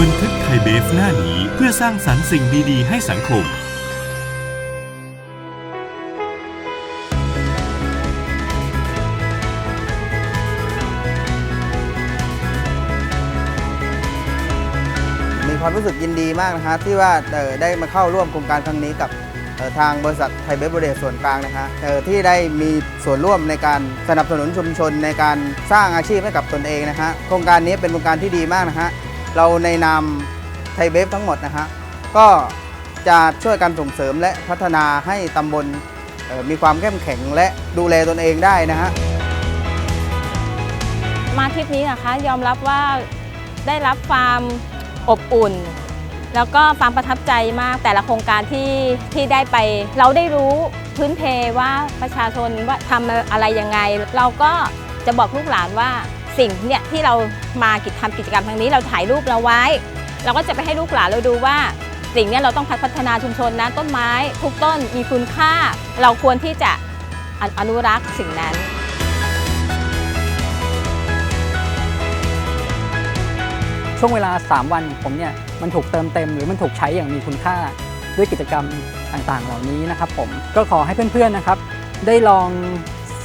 บันทึกไทยเบฟหน้านี้เพื่อสร้างสรรค์สิ่งดี ๆ ให้สังคมมีความรู้สึกยินดีมากนะฮะที่ว่าเอ่อได้มาเข้าร่วมโครงการครั้งนี้กับเอ่อทางบริษัทไทยเบฟเบร์เรส่วนกลางนะฮะเอ่อที่ได้มีส่วนร่วมในการสนับสนุนชุมชนในการสร้างอาชีพให้กับตนเองนะฮะโครงการนี้เป็นโครงการที่ดีมากนะฮะ เราในนามไทยเบฟทั้งหมดนะฮะก็จะช่วยกันส่งเสริมและพัฒนาให้ตำบลมีความเข้มแข็งและดูแลตนเองได้นะฮะมาทริปนี้นะคะยอมรับว่าได้รับความอบอุ่น แล้วก็ความประทับใจมากแต่ละโครงการที่ที่ได้ไป เราได้รู้พื้นเพว่าประชาชนว่าทำอะไรยังไง เราก็จะบอกลูกหลานว่า สิ่งเนี่ยที่เรามากิจทำกิจกรรมครั้งนี้เราถ่ายรูปเราไว้ เราก็จะไปให้ลูกหลานเราดูว่าสิ่งเนี้ยเราต้องพัฒนาชุมชนนะต้นไม้ ทุกต้นมีคุณค่า เราควรที่จะออนุรักษ์สิ่งนั้นช่วงเวลา 3 วันของผมเนี่ยมันถูกเติมเต็มหรือมันถูกใช้อย่างมีคุณค่าด้วยกิจกรรมต่างๆ เหล่านี้นะครับผมก็ขอให้เพื่อนๆนะครับ ได้ลอง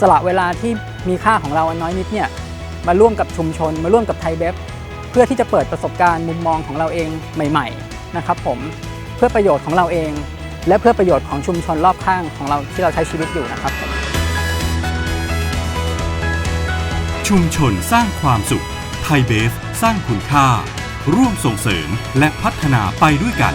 สละเวลาที่มีค่าของเราอันน้อยนิดเนี่ย มาร่วมกับชุมชน มาร่วมกับไทยเบฟเพื่อที่จะเปิดประสบการณ์มุมมองของเราเองใหม่ ๆ นะครับผมเพื่อประโยชน์ของเราเอง และเพื่อประโยชน์ของชุมชนรอบข้างของเราที่เราใช้ชีวิตอยู่นะครับผมชุมชนสร้างความสุข ไทยเบฟ สร้างคุณค่า ร่วมส่งเสริมและพัฒนาไปด้วยกัน